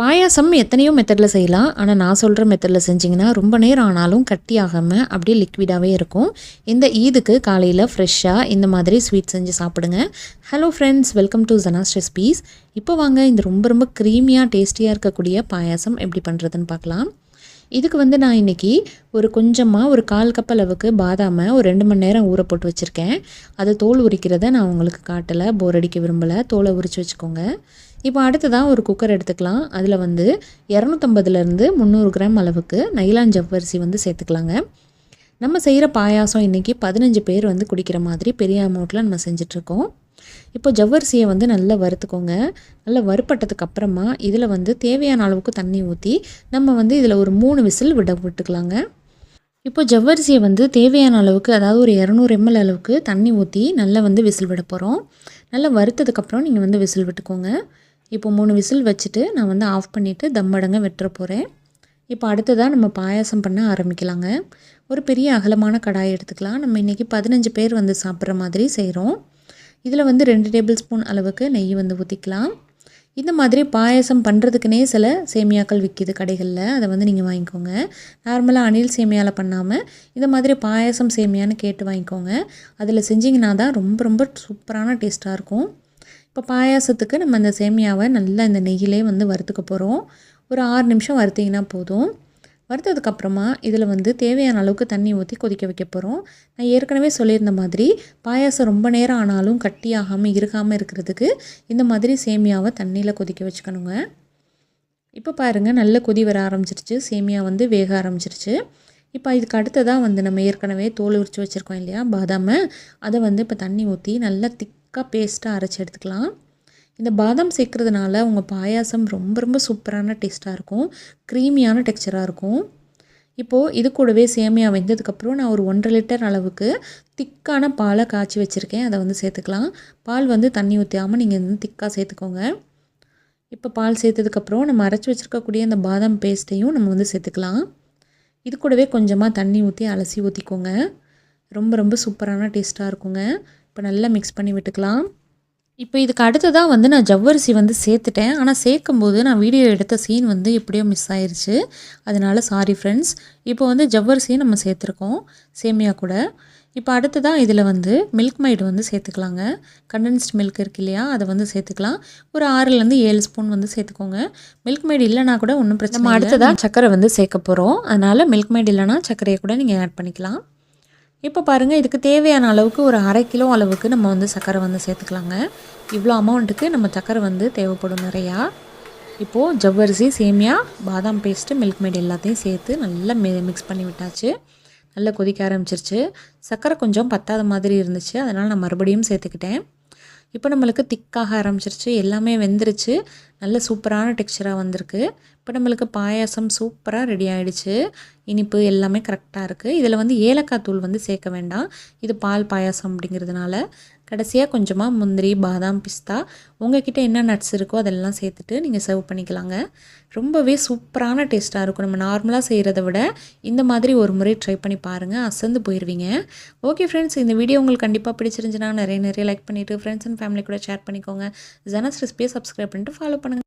பாயாசம் எத்தனையோ மெத்தடில் செய்யலாம். ஆனால் நான் சொல்கிற மெத்தடில் செஞ்சிங்கன்னா ரொம்ப நேரம் ஆனாலும் கட்டி ஆகாமல் அப்படியே லிக்விடாகவே இருக்கும். இந்த ஈதுக்கு காலையில் ஃப்ரெஷ்ஷாக இந்த மாதிரி ஸ்வீட் செஞ்சு சாப்பிடுங்க. Hello friends welcome to Jana's recipes இப்போ வாங்க இந்த ரொம்ப ரொம்ப க்ரீமியாக டேஸ்டியாக இருக்கக்கூடிய பாயாசம் எப்படி பண்ணுறதுன்னு பார்க்கலாம். இதுக்கு வந்து நான் இன்றைக்கி ஒரு கொஞ்சமாக ஒரு கால் கப் அளவுக்கு பாதாமை ஒரு ரெண்டு மணி நேரம் ஊற போட்டு வச்சுருக்கேன். அதை தோல் உரிக்கிறத நான் உங்களுக்கு காட்டலை. போர் அடிக்க விரும்பலை. தோலை உரித்து வச்சுக்கோங்க. இப்போ அடுத்ததாக ஒரு குக்கர் எடுத்துக்கலாம். அதில் வந்து இரநூத்தம்பதுலேருந்து முந்நூறு கிராம் அளவுக்கு நைலான் ஜவ்வரிசி வந்து சேர்த்துக்கலாங்க. நம்ம செய்கிற பாயாசம் இன்றைக்கி பதினஞ்சு பேர் வந்து குடிக்கிற மாதிரி பெரிய அமௌண்ட்டில் நம்ம செஞ்சிட்ருக்கோம் இப்போ ஜவ்வரிசியை வந்து நல்லா வறுத்துக்கோங்க. நல்லா வறுப்பட்டதுக்கு அப்புறமா இதில் வந்து தேவையான அளவுக்கு தண்ணி ஊற்றி நம்ம வந்து இதில் ஒரு மூணு விசில் விட விட்டுக்கலாங்க. இப்போ ஜவ்வரிசியை வந்து தேவையான அளவுக்கு அதாவது ஒரு இரநூறு எம்எல் அளவுக்கு தண்ணி ஊற்றி நல்லா வந்து விசில் விட போகிறோம் நல்லா வறுத்ததுக்கப்புறம் நீங்கள் வந்து விசில் விட்டுக்கோங்க. இப்போ மூணு விசில் வச்சுட்டு நான் வந்து ஆஃப் பண்ணிவிட்டு தம்மடங்க வெட்டுற போகிறேன் இப்போ அடுத்ததாக நம்ம பாயாசம் பண்ண ஆரம்பிக்கலாங்க. ஒரு பெரிய அகலமான கடாய் எடுத்துக்கலாம். நம்ம இன்றைக்கி பதினஞ்சு பேர் வந்து சாப்பிட்ற மாதிரி செய்கிறோம் இதில் வந்து ரெண்டு டேபிள் ஸ்பூன் அளவுக்கு நெய் வந்து ஊற்றிக்கலாம் இந்த மாதிரி பாயசம் பண்ணுறதுக்குனே சில சேமியாக்கள் விற்கிது கடைகளில். அதை வந்து நீங்கள் வாங்கிக்கோங்க. நார்மலாக அணில் சேமியாவில் பண்ணாமல் இந்த மாதிரி பாயசம் சேமியான்னு கேட்டு வாங்கிக்கோங்க. அதில் செஞ்சிங்கன்னா தான் ரொம்ப ரொம்ப சூப்பரான டேஸ்ட்டாக இருக்கும். இப்போ பாயாசத்துக்கு நம்ம அந்த சேமியாவை நல்லா இந்த நெய்யிலே வந்து வறுத்துக்க போகிறோம் ஒரு ஆறு நிமிஷம் வறுத்திங்கன்னா போதும். வறுத்ததுக்கப்புறமா இதில் வந்து தேவையான அளவுக்கு தண்ணி ஊற்றி கொதிக்க வைக்க போகிறோம். நான் ஏற்கனவே சொல்லியிருந்த மாதிரி பாயாசம் ரொம்ப நேரம் ஆனாலும் கட்டியாகாமல் இருக்காமல் இருக்கிறதுக்கு இந்த மாதிரி சேமியாவை தண்ணியில் கொதிக்க வச்சுக்கணுங்க. இப்போ பாருங்கள் நல்ல கொதி வர ஆரம்பிச்சிருச்சு. சேமியா வந்து வேக ஆரம்பிச்சிருச்சு. இப்போ இதுக்கு அடுத்ததாக வந்து நம்ம ஏற்கனவே தோல் உரித்து வச்சுருக்கோம் இல்லையா பாதாமை. அதை வந்து இப்போ தண்ணி ஊற்றி நல்லா திக்காக பேஸ்ட்டாக அரைச்சி எடுத்துக்கலாம். இந்த பாதாம் சேர்க்குறதுனால உங்கள் பாயாசம் ரொம்ப ரொம்ப சூப்பரான டேஸ்ட்டாக இருக்கும். க்ரீமியான டெக்ஸ்சராக இருக்கும். இப்போது இது கூடவே சேமியா வெந்ததுக்கப்புறம் நான் ஒரு ஒன்றரை லிட்டர் அளவுக்கு திக்கான பாலை காய்ச்சி வச்சுருக்கேன். அதை வந்து சேர்த்துக்கலாம். பால் வந்து தண்ணி ஊற்றாமல் நீங்கள் வந்து திக்காக சேர்த்துக்கோங்க. இப்போ பால் சேர்த்ததுக்கப்புறம் நம்ம அரைச்சி வச்சுருக்கக்கூடிய அந்த பாதாம் பேஸ்ட்டையும் நம்ம வந்து சேர்த்துக்கலாம். இது கூடவே கொஞ்சமாக தண்ணி ஊற்றி அலசி ஊற்றிக்கோங்க ரொம்ப ரொம்ப சூப்பரான டேஸ்ட்டாக இருக்குங்க. இப்போ நல்லா மிக்ஸ் பண்ணி விட்டுக்கலாம். இப்போ இதுக்கு அடுத்ததாக வந்து நான் ஜவ்வரிசி வந்து சேர்த்துட்டேன். ஆனால் சேர்க்கும்போது நான் வீடியோ எடுத்த சீன் வந்து எப்படியோ மிஸ் ஆயிடுச்சு அதனால் சாரி ஃப்ரெண்ட்ஸ் இப்போ வந்து ஜவ்வரிசியை நம்ம சேர்த்துருக்கோம். சேமியா கூட. இப்போ அடுத்ததாக இதில் வந்து மில்க் மைடு வந்து சேர்த்துக்கலாங்க. கண்டென்ஸ்ட் மில்க் இருக்கு இல்லையா? அதை வந்து சேர்த்துக்கலாம். ஒரு ஆறுலேருந்து ஏழு ஸ்பூன் வந்து சேர்த்துக்கோங்க. மில்க் மைடு இல்லைனா கூட ஒன்றும் பிரச்சனை அடுத்ததாக சக்கரை வந்து சேர்க்க போகிறோம் அதனால் மில்க் மைடு இல்லைனா சர்க்கரையை கூட நீங்கள் ஆட் பண்ணிக்கலாம். இப்போ பாருங்கள் இதுக்கு தேவையான அளவுக்கு ஒரு அரை கிலோ அளவுக்கு நம்ம வந்து சர்க்கரை வந்து சேர்த்துக்கலாங்க. இவ்வளோ அமௌண்ட்டுக்கு நம்ம சர்க்கரை வந்து தேவைப்படும் நிறையா. இப்போது ஜவ்வரிசி சேமியா பாதாம் பேஸ்ட்டு மில்க் மேட் எல்லாத்தையும் சேர்த்து நல்லா மி மிக்ஸ் பண்ணி விட்டாச்சு. நல்லா கொதிக்க ஆரம்பிச்சிருச்சு. சர்க்கரை கொஞ்சம் பத்தாத மாதிரி இருந்துச்சு. அதனால் நான் மறுபடியும் சேர்த்துக்கிட்டேன். இப்போ நம்மளுக்கு திக்காக ஆரம்பிச்சிருச்சு எல்லாமே வெந்துருச்சு. நல்ல சூப்பரான டெக்ஸ்சராக வந்திருக்கு. இப்போ நம்மளுக்கு பாயாசம் சூப்பராக ரெடி ஆகிடுச்சு இனிப்பு எல்லாமே கரெக்டாக இருக்குது இதில் வந்து ஏலக்காய் தூள் வந்து சேர்க்க வேண்டாம். இது பால் பாயாசம் அப்படிங்கிறதுனால. கடைசியாக கொஞ்சமாக முந்திரி பாதாம் பிஸ்தா உங்ககிட்ட என்ன நட்ஸ் இருக்கோ அதெல்லாம் சேர்த்துட்டு நீங்கள் சர்வ் பண்ணிக்கலாங்க. ரொம்பவே சூப்பரான டேஸ்ட்டாக இருக்கும். நம்ம நார்மலாக செய்கிறத விட இந்த மாதிரி ஒரு முறை ட்ரை பண்ணி பாருங்கள் அசந்து போயிடுவீங்க ஓகே ஃப்ரெண்ட்ஸ் இந்த வீடியோ உங்களுக்கு கண்டிப்பாக பிடிச்சிருந்துச்சுன்னா நிறைய நிறைய லைக் பண்ணிவிட்டு ஃப்ரெண்ட்ஸ் அண்ட் ஃபேமிலி கூட ஷேர் பண்ணிக்கோங்க. ஜனஸ் ரெசிபியை சப்ஸ்கிரைப் பண்ணிட்டு ஃபாலோ பண்ணுங்கள்